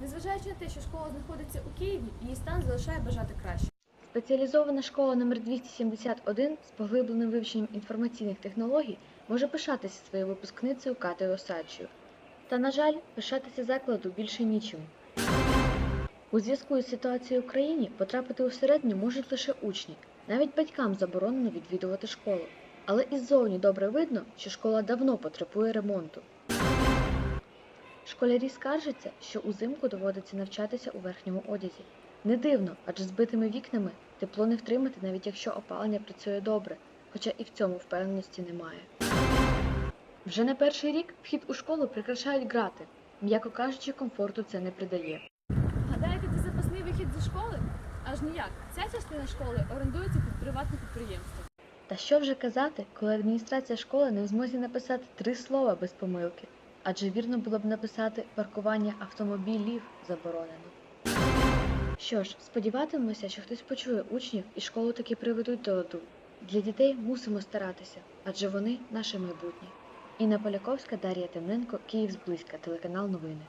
Незважаючи на те, що школа знаходиться у Києві, її стан залишає бажати краще. Спеціалізована школа номер 271 з поглибленим вивченням інформаційних технологій може пишатися своєю випускницею Катою Осадчою. Та, на жаль, пишатися закладу більше нічим. У зв'язку із ситуацією в країні потрапити у середню можуть лише учні. Навіть батькам заборонено відвідувати школу. Але іззовні добре видно, що школа давно потребує ремонту. Школярі скаржаться, що узимку доводиться навчатися у верхньому одязі. Не дивно, адже збитими вікнами тепло не втримати, навіть якщо опалення працює добре, хоча і в цьому впевненості немає. Вже не перший рік вхід у школу прикрашають грати. М'яко кажучи, комфорту це не придає. Гадаєте, це запасний вихід зі школи? Аж ніяк. Ця частина школи орендується під приватне підприємство. Та що вже казати, коли адміністрація школи не в змозі написати три слова без помилки, адже вірно було б написати паркування автомобілів заборонено. Що ж, сподіватимемося, що хтось почує учнів і школу таки приведуть до ладу. Для дітей мусимо старатися, адже вони наше майбутнє. Інна Поляковська, Дар'я Темненко, Київ зблизька, телеканал Новини.